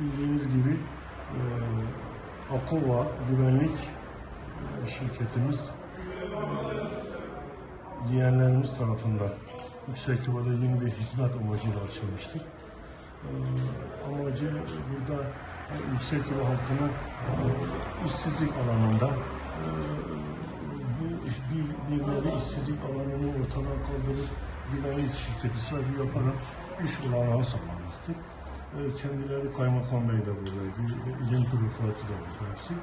Bildiğiniz gibi e, Akova güvenlik e, şirketimiz e, yeğenlerimiz tarafından Yüksekova'da yeni bir hizmet amacıyla açılmıştır. E, amacı burada e, Yüksekova halkının e, işsizlik alanında e, bu bir, bir nevi işsizlik alanını ortadan kaldırıp güvenlik şirketi sahibi yaparak iş olanağı sağlamaktır. E, Kendileri Kaymakam Bey de buradaydı, İlim Kurulu Fatih de hepsi.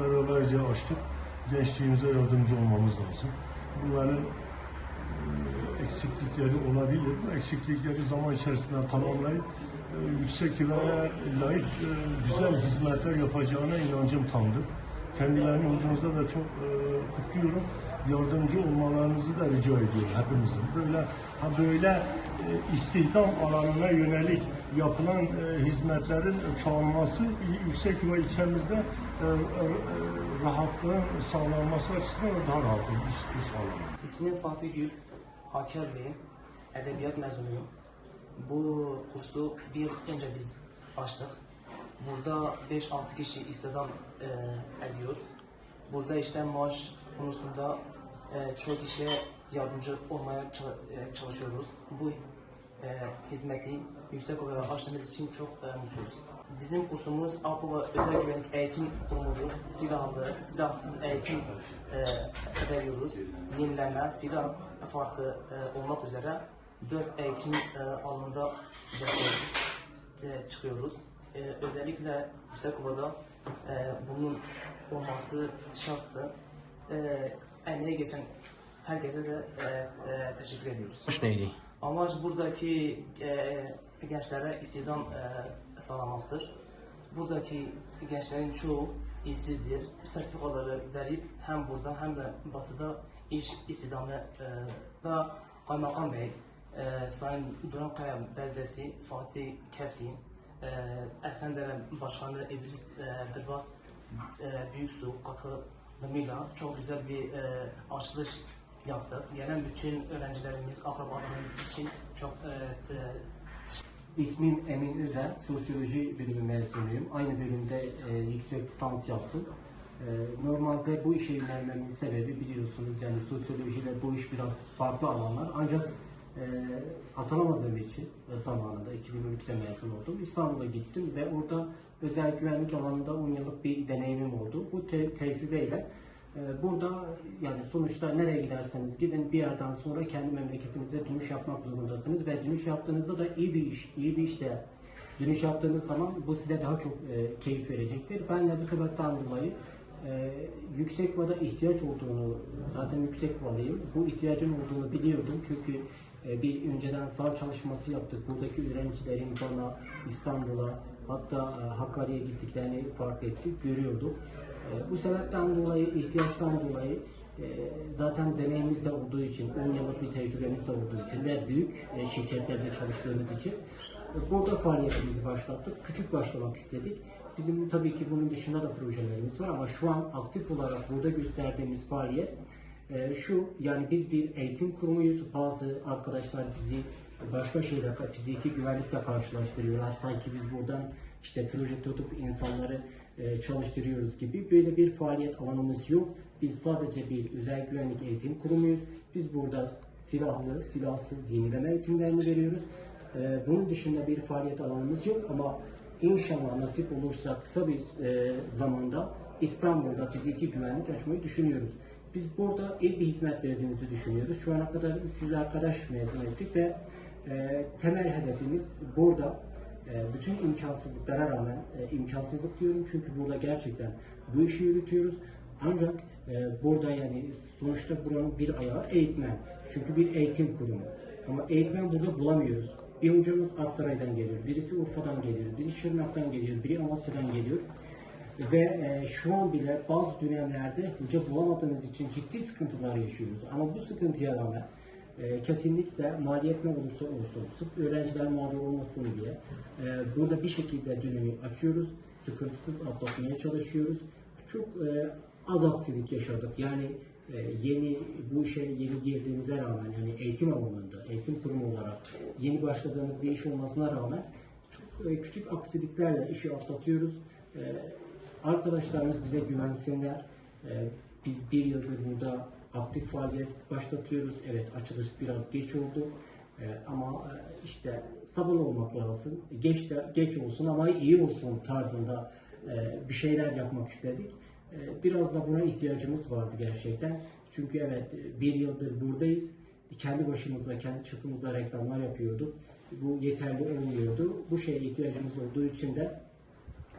Beraberce açtık. Gençliğimize yardımcı olmamız lazım. Bunların e, eksiklikleri olabilir. Bu eksiklikleri zaman içerisinde tamamlayıp e, yüksek kiraya layık e, güzel hizmetler yapacağına inancım tamdır. Kendilerini huzurunuzda da çok kutluyorum. Yardımcı olmalarınızı da rica ediyorum hepimizin. Böyle ha böyle istihdam alanına yönelik yapılan e, hizmetlerin çoğalması yüksek ve ilçemizde e, e, rahatlığın sağlanması açısından da daha rahat olur iş, iş alanı. İsmim Fatih Gül, Hakkari'liyim. Edebiyat mezunuyum. Bu kursu bir yıl önce biz açtık. Burada 5-6 kişi istihdam e, ediyor. Burada işte maaş konusunda çok kişiye yardımcı olmaya ça- çalışıyoruz. Bu e, hizmeti yüksek olarak açtığımız için çok e, mutluyuz. Bizim kursumuz Akova Özel Güvenlik Eğitim Kurumu'dur. Silahlı, silahsız eğitim e, veriyoruz. Yenileme, silah farkı e, olmak üzere dört eğitim e, alanında e, çıkıyoruz. E, özellikle Yüksekova'da e, bunun olması şarttı. E, emeğe geçen herkese de e, e, teşekkür ediyoruz. Hoş neydi? Amaç buradaki e, gençlere istihdam e, sağlamaktır. Buradaki gençlerin çoğu işsizdir. Sertifikaları verip hem burada hem de batıda iş istihdamı e, da Kaymakam Bey, e, Sayın Durankaya Beldesi, Fatih Keskin, e, Ersendere Başkanı İdris e, Dırbaz e, Büyüksu katılımıyla çok güzel bir e, açılış yaptık. Gelen bütün öğrencilerimiz, akrabalarımız için çok e, e, İsmim Emin Özel, Sosyoloji bölümü mezunuyum. Aynı bölümde e, yüksek lisans yaptım. E, normalde bu işe yönelmemin sebebi biliyorsunuz yani sosyolojiyle bu iş biraz farklı alanlar. Ancak e, atanamadığım için ve zamanında 2012'de mezun oldum. İstanbul'a gittim ve orada özel güvenlik alanında 10 yıllık bir deneyimim oldu. Bu te- tecrübeyle Burada yani sonuçta nereye giderseniz gidin bir yerden sonra kendi memleketinize dönüş yapmak zorundasınız ve dönüş yaptığınızda da iyi bir iş, iyi bir işte dönüş yaptığınız zaman bu size daha çok e, keyif verecektir. Ben de bu sebepten dolayı e, yüksek vada ihtiyaç olduğunu zaten yüksek vadayım. Bu ihtiyacın olduğunu biliyordum çünkü e, bir önceden sağ çalışması yaptık. Buradaki öğrencilerin bana İstanbul'a hatta e, Hakkari'ye gittiklerini fark ettik, görüyorduk. E, Bu sebepten dolayı, ihtiyaçtan dolayı e, zaten deneyimimiz de olduğu için, 10 yıllık bir tecrübemiz de olduğu için ve büyük e, şirketlerde çalıştığımız için e, burada faaliyetimizi başlattık. Küçük başlamak istedik. Bizim tabii ki bunun dışında da projelerimiz var ama şu an aktif olarak burada gösterdiğimiz faaliyet şu, yani biz bir eğitim kurumuyuz. Bazı arkadaşlar bizi başka şeyle, fiziki güvenlikle karşılaştırıyorlar. Sanki biz buradan işte proje tutup insanları çalıştırıyoruz gibi böyle bir faaliyet alanımız yok. Biz sadece bir özel güvenlik eğitim kurumuyuz. Biz burada silahlı, silahsız yenileme eğitimlerini veriyoruz. E, bunun dışında bir faaliyet alanımız yok ama inşallah nasip olursa kısa bir e, zamanda İstanbul'da fiziki güvenlik açmayı düşünüyoruz. Biz burada iyi bir hizmet verdiğimizi düşünüyoruz. Şu ana kadar 300 arkadaş mezun ettik ve e, temel hedefimiz burada e, bütün imkansızlıklara rağmen e, imkansızlık diyorum çünkü burada gerçekten bu işi yürütüyoruz. Ancak e, burada yani sonuçta buranın bir ayağı eğitmen. Çünkü bir eğitim kurumu. Ama eğitmen burada bulamıyoruz. Bir hocamız Aksaray'dan geliyor, birisi Urfa'dan geliyor, biri Şırnak'tan geliyor, biri Amasya'dan geliyor. Ve e, şu an bile bazı dönemlerde hoca bulamadığımız için ciddi sıkıntılar yaşıyoruz. Ama bu sıkıntıya rağmen e, kesinlikle maliyet ne olursa olsun, öğrenciler mağdur olmasın diye e, burada bir şekilde dönemi açıyoruz. Sıkıntısız atlatmaya çalışıyoruz. Çok e, az aksilik yaşadık. Yani e, yeni bu işe yeni girdiğimize rağmen yani eğitim alanında, eğitim kurumu olarak yeni başladığımız bir iş olmasına rağmen çok küçük aksiliklerle işi atlatıyoruz. Arkadaşlarımız bize güvensinler. Biz bir yıldır burada aktif faaliyet başlatıyoruz. Evet açılış biraz geç oldu. E, ama e, işte sabırlı olmak lazım. Geç de geç olsun ama iyi olsun tarzında e, bir şeyler yapmak istedik. E, biraz da buna ihtiyacımız vardı gerçekten. Çünkü evet bir yıldır buradayız. Kendi başımıza, kendi çapımızda reklamlar yapıyorduk. Bu yeterli olmuyordu. Bu şeye ihtiyacımız olduğu için de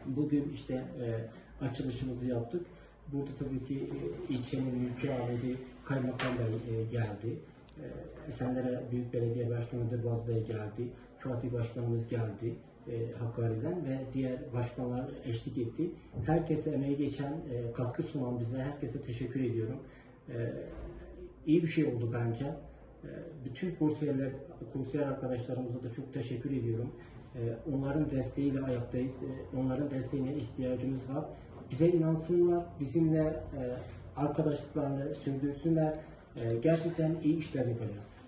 Bugün işte e, açılışımızı yaptık. Burada tabii ki ilçenin mülki amiri Kaymakam Bey e, geldi. E, Esenlere Büyük Belediye Başkanı Dırbaz Bey geldi. Fatih Başkanımız geldi e, Hakkari'den ve diğer başkanlar eşlik etti. Herkese emeği geçen, katkı sunan bize herkese teşekkür ediyorum. İyi bir şey oldu bence. Bütün kursiyerler, kursiyer arkadaşlarımıza da çok teşekkür ediyorum. Onların desteğiyle ayaktayız. Onların desteğine ihtiyacımız var. Bize inansınlar, bizimle e, arkadaşlıklarını sürdürsünler. Ee, Gerçekten iyi işler yapacağız.